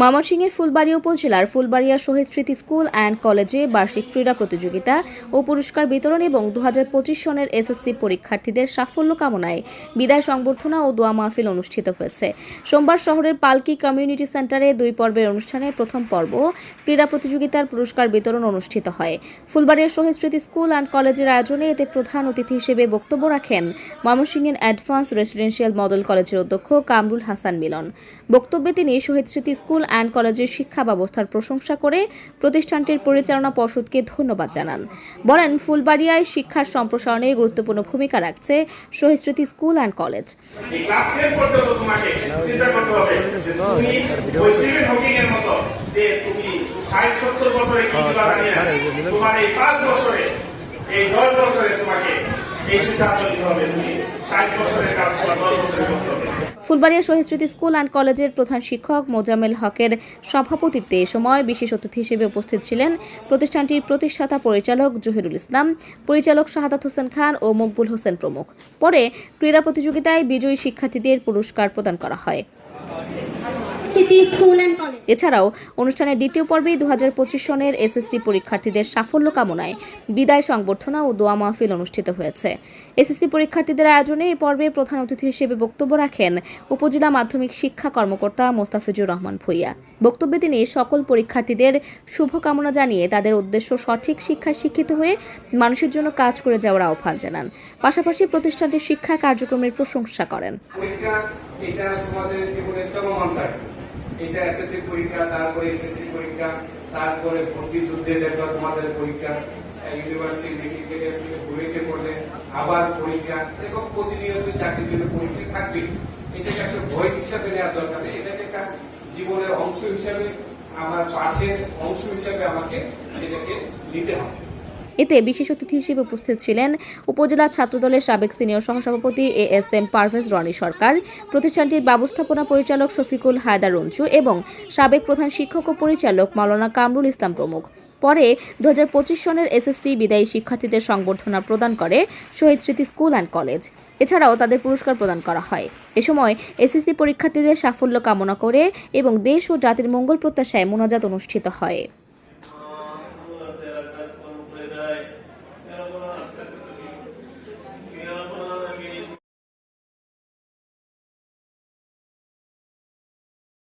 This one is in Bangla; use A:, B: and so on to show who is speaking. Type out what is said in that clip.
A: ময়মনসিংহের ফুলবাড়িয়া উপজেলার ফুলবাড়িয়া শহীদ স্মৃতি স্কুল অ্যান্ড কলেজে বার্ষিক ক্রীড়া প্রতিযোগিতা ও পুরস্কার বিতরণ এবং দু হাজার পঁচিশ সনের এসএসসি পরীক্ষার্থীদের সাফল্য কামনায় বিদায় সংবর্ধনা ও দোয়া মাহফিল অনুষ্ঠিত হয়েছে। সোমবার শহরের পালকি কমিউনিটি সেন্টারে দুই পর্বের অনুষ্ঠানে প্রথম পর্ব ক্রীড়া প্রতিযোগিতার পুরস্কার বিতরণ অনুষ্ঠিত হয়। ফুলবাড়িয়া শহীদ স্মৃতি স্কুল অ্যান্ড কলেজের আয়োজনে এতে প্রধান অতিথি হিসেবে বক্তব্য রাখেন ময়মনসিংহের অ্যাডভান্স রেসিডেন্সিয়াল মডেল কলেজের অধ্যক্ষ কামরুল হাসান মিলন। বক্তব্যে তিনি শহীদ স্মৃতি স্কুল অ্যান্ড কলেজের শিক্ষা ব্যবস্থার প্রশংসা করে প্রতিষ্ঠানটির পরিচালনা পর্ষদকে ধন্যবাদ জানান। বলেন ফুলবাড়িয়ায় শিক্ষার সম্প্রসারণে গুরুত্বপূর্ণ ভূমিকা রাখছে Shahid Smriti school and college.
B: এই ক্লাস টেন পর্যন্ত তোমাকে চিন্তা করতে হবে যে তুমি ওই স্টিভেন হকিং এর মতো যে তুমি ষাট সত্তর বছরে কি দিবা জানি না। তোমার এই পাঁচ বছরে এই দশ বছরে তোমাকে এই সিদ্ধান্ত নিতে হবে। তুমি ষাট বছরের কাজ তোমার দশ বছরে করতে হবে
A: ফুলবাড়িয়া শহীদ স্মৃতি স্কুল অ্যান্ড কলেজের প্রধান শিক্ষক মোজামেল হকের সভাপতিত্বে এ সময় বিশেষ অতিথি হিসেবে উপস্থিত ছিলেন প্রতিষ্ঠানটির প্রতিষ্ঠাতা পরিচালক জহিরুল ইসলাম, পরিচালক শাহাদাত হোসেন খান ও মকবুল হোসেন প্রমুখ। পরে ক্রীড়া প্রতিযোগিতায় বিজয়ী শিক্ষার্থীদের পুরস্কার প্রদান করা হয়।
C: City school and college.
A: এছাড়াও অনুষ্ঠানের দ্বিতীয় পর্বে দু সনের এসএসসি পরীক্ষার্থীদের সাফল্য কামনায় বিদায় সংবর্ধনা ও দোয়া মাহফিল অনুষ্ঠিত হয়েছে। এসএসসি পরীক্ষার্থীদের আয়োজনে এই পর্বে প্রধান অতিথি হিসেবে বক্তব্য রাখেন উপজেলা মাধ্যমিক শিক্ষা কর্মকর্তা মোস্তাফিজুর রহমান ভুইয়া। বক্তব্যে তিনি সকল পরীক্ষার্থীদের শুভকামনা জানিয়ে তাদের উদ্দেশ্য সঠিক শিক্ষায় শিক্ষিত হয়ে মানুষের জন্য কাজ করে যাওয়ার আহ্বান জানান। পাশাপাশি প্রতিষ্ঠানটির শিক্ষা কার্যক্রমের প্রশংসা করেন।
D: এটা তোমাদের জীবনের চলমান এটা এসএসসি পরীক্ষা, তারপরে এসএসসি পরীক্ষা, তারপরে ভর্তি যুদ্ধে দেখবা তোমাদের পরীক্ষা পড়লে আবার পরীক্ষা প্রতিনিয়ত পরীক্ষা এটাকে আসলে হিসাবে দরকার জীবনের অংশ হিসাবে, আমার পাঠের অংশ হিসাবে আমাকে এটাকে নিতে হবে।
A: এতে বিশেষ অতিথি হিসেবে উপস্থিত ছিলেন উপজেলা ছাত্রদলের সাবেক সিনিয়র সহসভাপতি A S M Parvez Roni Sarkar, প্রতিষ্ঠানটির ব্যবস্থাপনা পরিচালক শফিকুল হায়দার রঞ্জু এবং সাবেক প্রধান শিক্ষক ও পরিচালক মাওলানা কামরুল ইসলাম প্রমুখ। পরে দু হাজার পঁচিশ সনের এসএসসি বিদায়ী শিক্ষার্থীদের সংবর্ধনা প্রদান করে শহীদ স্মৃতি স্কুল অ্যান্ড কলেজ। এছাড়াও তাদের পুরস্কার প্রদান করা হয়। এ সময় এসএসসি পরীক্ষার্থীদের সাফল্য কামনা করে এবং দেশ ও জাতির মঙ্গল প্রত্যাশায় মোনাজাত অনুষ্ঠিত হয়।